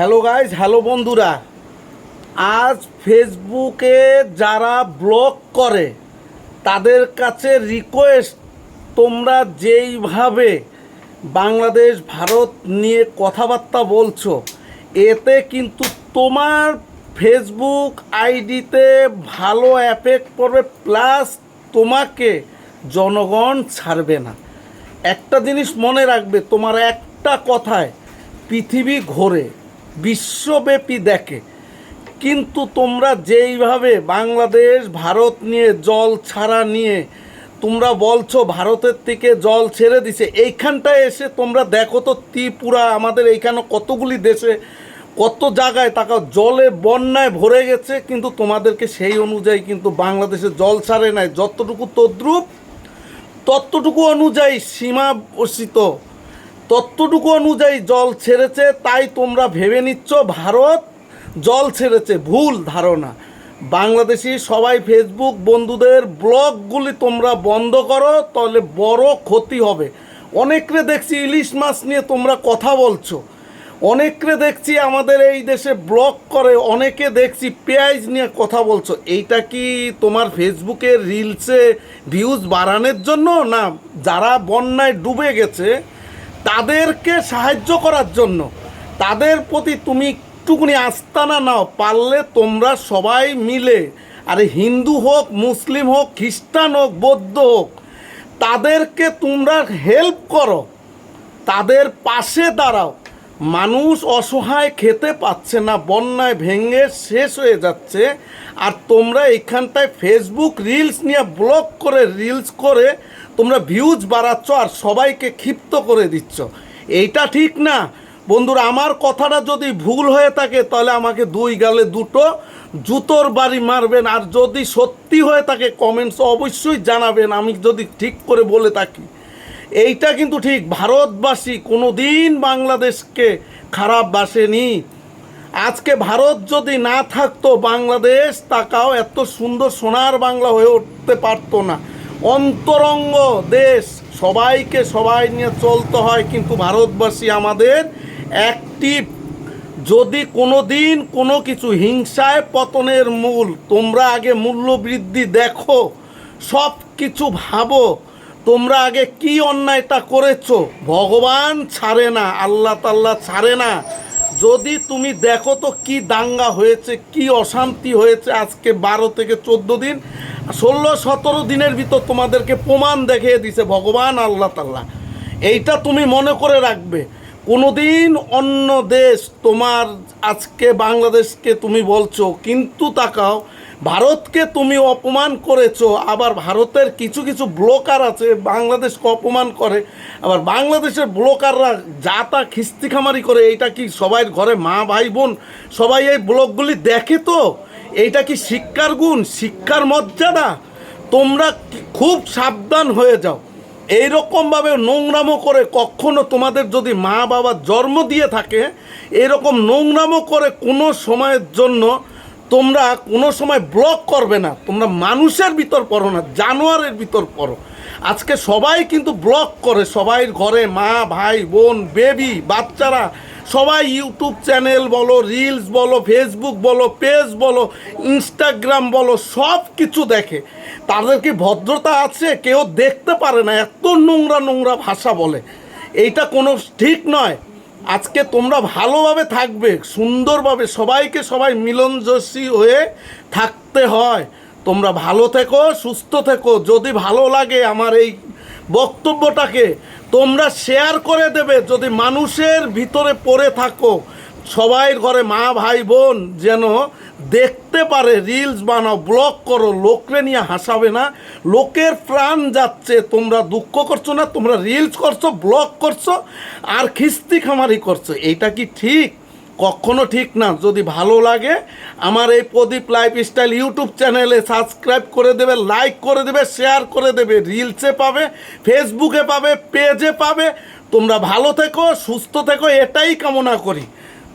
Hello guys hello বন্ধুরা। আজ ফেসবুকে যারা ব্লগ করে, তাদের কাছে রিকোয়েস্ট তোমরা যেইভাবে বাংলাদেশ, ভারত নিয়ে কথাবার্তা বলছো, এতে কিন্তু তোমার ফেসবুক আইডিতে ভালো এফেক্ট পড়বে প্লাস তোমাকে জনগণ ছাড়বে না। একটা জিনিস মনে রাখবে, তোমার একটা কথায় পৃথিবী ঘোরে। বিশ্বব্যাপী দেখে। কিন্তু তোমরা যেইভাবে বাংলাদেশ, ভারত নিয়ে জল ছাড়া নিয়ে তোমরা বলছো ভারতের থেকে জল ছেড়ে দিছে, এইখানটায় এসে তোমরা দেখো তো ত্রিপুরা, আমাদের এইখানে কতগুলি দেশে কত জায়গায় টাকা জলে বন্যায় ভরে গেছে, কিন্তু তোমাদেরকে সেই অনুযায়ী কিন্তু বাংলাদেশে জল ছাড়ে নাই। যতটুকু তদ্রুপ, ততটুকু অনুযায়ী সীমা বসিত ততটুকু অনুযায়ী জল ছেড়েছে, তাই তোমরা ভেবে নিচ্ছ ভারত জল ছেড়েছে, ভুল ধারণা। বাংলাদেশি সবাই ফেসবুক বন্ধুদের ব্লগগুলি তোমরা বন্ধ করো, তাহলে বড় ক্ষতি হবে। অনেকরে দেখছি ইলিশ মাছ নিয়ে তোমরা কথা বলছো। অনেকরে দেখছি আমাদের এই দেশে ব্লগ করে, অনেকে দেখছি পেঁয়াজ নিয়ে কথা বলছো। এইটা কি তোমার ফেসবুকে রিলসে ভিউজ বাড়ানোর জন্য? না, যারা বন্যায় ডুবে গেছে তাদেরকে সাহায্য করার জন্য। তাদের প্রতি তুমি একটুকুনি আস্থা না নাও, পারলে তোমরা সবাই মিলে, আরে হিন্দু হোক, মুসলিম হোক, খ্রিস্টান হোক, বৌদ্ধ হোক, তাদেরকে তোমরা হেল্প করো। তাদের পাশে দাঁড়াও। মানুষ অসহায় খেতে পাচ্ছে না, বন্যায় ভেঙে শেষ হয়ে যাচ্ছে। আর তোমরা এখানটায় ফেসবুক রিলস নিয়ে ব্লগ করে রিলস করে তোমরা ভিউজ বাড়াচ্ছ আর সবাইকে ক্ষিপ্ত করে দিচ্ছ। এইটা ঠিক না। বন্ধুরা, আমার কথাটা যদি ভুল হয়ে থাকে, তাহলে আমাকে দুই গালে দুটো জুতোর বাড়ি মারবেন। আর যদি সত্যি হয়ে থাকে কমেন্টস অবশ্যই জানাবেন। আমি যদি ঠিক করে বলে থাকি। এইটা কিন্তু ঠিক, ভারতবাসী কোনো দিন বাংলাদেশকে খারাপ বাসেনি। আজকে ভারত যদি না থাকতো, বাংলাদেশ তাকাও, এত সুন্দর সোনার বাংলা হয়ে উঠতে পারতো না। অন্তরঙ্গ দেশ, সবাইকে সবাই নিয়ে চলতে হয়, কিন্তু ভারতবাসী আমাদের অ্যাক্টিভ যদি কোনো দিন কোনো কিছু হিংসায় পতনের মূল, তোমরা আগে মূল্য বৃদ্ধি দেখো সব কিছু ভাবো তোমরা আগে কি অন্যায়টা করেছ? ভগবান ছাড়ে না, আল্লাহ তাল্লাহ ছাড়ে না। যদি তুমি দেখো তো কি দাঙ্গা হয়েছে, কি অশান্তি হয়েছে আজকে বারো থেকে চোদ্দ দিন, ষোলো সতেরো দিনের ভিতর তোমাদেরকে প্রমাণ দেখিয়ে দিছে ভগবান আল্লাহ তাল্লাহ। এইটা তুমি মনে করে রাখবে। কোনোদিন অন্য দেশ তোমার আজকে বাংলাদেশকে তুমি বলছো, কিন্তু তাকাও ভারতকে তুমি অপমান করেছ, আবার ভারতের কিছু কিছু ব্লকার আছে, বাংলাদেশকে অপমান করে, আবার বাংলাদেশের ব্লকাররা যা তা খিস্তিখামারি করে, এইটা কি সবাই ঘরে মা, ভাই, বোন, সবাই এই ব্লকগুলি দেখে তো? এইটা কি শিক্ষার গুণ, শিক্ষার মর্যাদা? তোমরা খুব সাবধান হয়ে যাও। এইরকমভাবে নোংরামো করে কখনো তোমাদের যদি মা বাবা জন্ম দিয়ে থাকে, এরকম নোংরামো করে কোনো সময়ের জন্য তোমরা কোনো সময় ব্লক করবে না। তোমরা মানুষের ভিতর পড়ো না, জানোয়ারের ভিতর পড়ো। আজকে সবাই কিন্তু ব্লক করে সবাই ঘরে মা, ভাই, বোন বেবি বাচ্চারা, সবাই ইউটিউব চ্যানেল বলো রিলস বলো ফেসবুক বলো পেজ বলো ইনস্টাগ্রাম বলো, সব কিছু দেখে। তাদের কি ভদ্রতা আছে? কেউ দেখতে পারে না, এত নোংরা নোংরা ভাষা বলে। এইটা কোনো ঠিক নয়। আজকে তোমরা ভালোভাবে থাকবে, সুন্দরভাবে, সবাইকে সবাই মিলনজসী হয়ে থাকতে হয়। তোমরা ভালো থেকো, সুস্থ থেকো, যদি ভালো লাগে আমার এই বক্তব্যটাকে, তোমরা শেয়ার করে দেবে। যদি মানুষের ভিতরে পড়ে থাকো সবাই ঘরে মা, ভাই, বোন যেন দেখতে পারে রিলস বানাও ব্লগ করো, লোকরে নিয়ে হাসাবে না। লোকের প্রাণ যাচ্ছে, তোমরা দুঃখ করছ না, তোমরা রিলস করছ ব্লগ করছ, আর খিস্তি খামারি করছ। এইটা কি ঠিক? কখনো ঠিক না। যদি ভালো লাগে, আমার এই প্রদীপ লাইফ স্টাইল ইউটিউব চ্যানেলে সাবস্ক্রাইব করে দেবে লাইক করে দেবে শেয়ার করে দেবে রিলসে পাবে ফেসবুকে পাবে পেজে পাবে। তোমরা ভালো থেকো, সুস্থ থেকো, এটাই কামনা করি।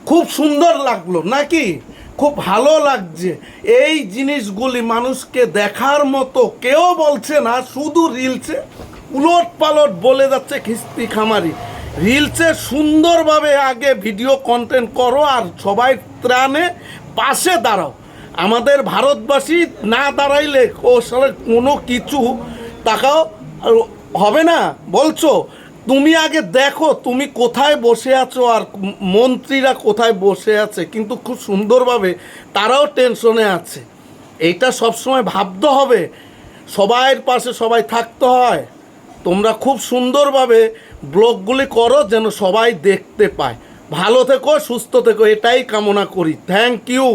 খুব সুন্দর লাগল, নাকি? খুব ভালো লাগছে। এই জিনিসগুলি মানুষকে দেখার মতো কেউ বলছে না, শুধু রিলসে উলট পালট বলে যাচ্ছে খিস্তি খামারি। রিলসে সুন্দরভাবে আগে ভিডিও কন্টেন্ট করো আর সবাই ত্রাণে পাশে দাঁড়াও। আমাদের ভারতবাসী না দাঁড়াইলে ও সালে কোনো কিছু টাকাও হবে না, বলছো? তুমি আগে দেখো, তুমি কোথায় বসে আছো আর মন্ত্রীরা কোথায় বসে আছে। কিন্তু খুব সুন্দরভাবে তারাও টেনশনে আছে। এইটা সবসময় ভাবতে হবে। সবাইয়ের পাশে সবাই থাকতে হয়। তোমরা খুব সুন্দরভাবে ব্লগগুলি করো যেন সবাই দেখতে পায়। ভালো থেকো, সুস্থ থেকো, এটাই কামনা করি। Thank you